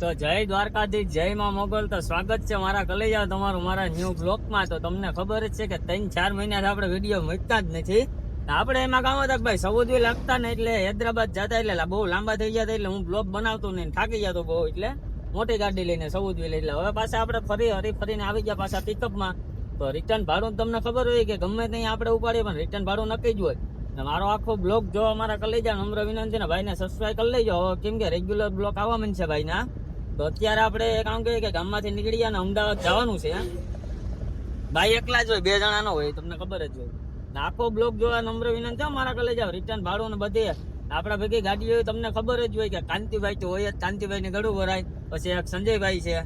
તો જય દ્વારકાધીશ, જય માં મોગલ. તો સ્વાગત છે મારા કલેજા તમારું મારા ન્યૂ બ્લોકમાં તો તમને ખબર જ છે કે ત્રણ ચાર મહિનાથી આપણે વીડિયો મૂકતા જ નથી. આપણે એમાં કામ હતા ભાઈ સૌદી લાગતા ને એટલે હૈદરાબાદ જતા એટલે બહુ લાંબા થઈ ગયા એટલે હું બ્લોક બનાવતો નહીં થાકી જતો બહુ એટલે મોટી ગાડી લઈને સૌદવી લઈ. એટલે હવે પાછા આપણે ફરી હરી ફરીને આવી ગયા પાછા પિકઅપમાં તો રિટર્ન ભાડું તમને ખબર હોય કે ગમે ત્યાં આપણે ઉપાડીએ, પણ રિટર્ન ભાડું નક્કી જ હોય. મારો આખો બ્લોગ જો અમારા કરી કલેજા નમ્ર વિનંતી ને ભાઈને સબસ્ક્રાઈબ કરી લેજો. હવે કેમ કે રેગ્યુલર બ્લોગ આવવા છે ભાઈના. તો અત્યારે આપણે કરીએ કે ગામમાંથી નીકળી ગયા અમદાવાદ જવાનું છે. ભાઈ એકલા જ હોય, બે જણા ન હોય તમને ખબર જ હોય. આખો બ્લોક જોવા નમ્ર વિનંતી મારા કલેજા રિટર્ન ભાડું ને બધે. આપણા ભેગી ગાડી હોય, તમને ખબર જ હોય કે કાંતિભાઈ તો હોય જ કાંતિભાઈ ને ગળું ભરાય, પછી એક સંજયભાઈ છે.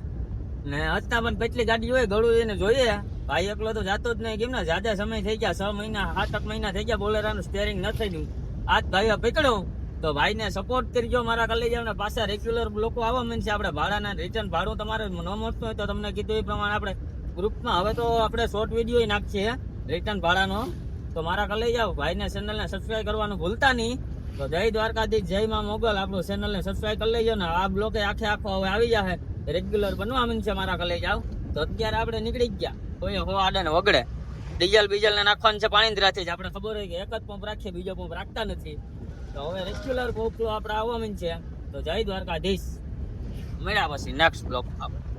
ને અત્યારે પણ કેટલી ગાડી હોય, ગળું એને જોઈએ. ભાઈ એકલો તો જાતો જ નહીં, કેમ ને? જ્યાદા સમય થઈ ગયા, છ મહિના, સાત, આઠ મહિના થઈ ગયા, બોલેરાનું સ્ટેરિંગ ન થઈ ગયું આજ ભાઈ પકડ્યો તો ભાઈને સપોર્ટ કરજો, મારા કલેજાને પાછા રેગ્યુલર લોકો આવવા છે આપણે ભાડાના રિટર્ન ભાડું તમારે ન મળતું હોય તો તમને કીધું એ પ્રમાણે આપણે ગ્રુપમાં હવે તો આપણે શોર્ટ વીડિયો નાખીએ રિટર્ન ભાડાનો. તો મારા કલેજા, ભાઈને ચેનલને સબસ્ક્રાઈબ કરવાનું ભૂલતા નહીં. તો જય દ્વારકાધીશ, જય માં મોગલ. આપણું ચેનલને સબસ્ક્રાઈબ કરી લેજો ને આ બ્લોકે આખે આખો હવે આવી જશે રેગ્યુલર બનવા મન છે મારા કલેજા. તો અત્યારે આપણે નીકળી ગયા. કોઈ હો, આડે ને વગડે. ડીઝલ બીજલ ને નાખવાનું છે પાણી જ. રાખે છે આપણે ખબર હોય કે એક જ પંપ રાખીએ, બીજો પંપ રાખતા નથી. તો હવે રેગ્યુલર પંપ આપણે આવવા છે. તો જય દ્વારકાધીશ. મળ્યા પછી નેક્સ્ટ બ્લોક આપણે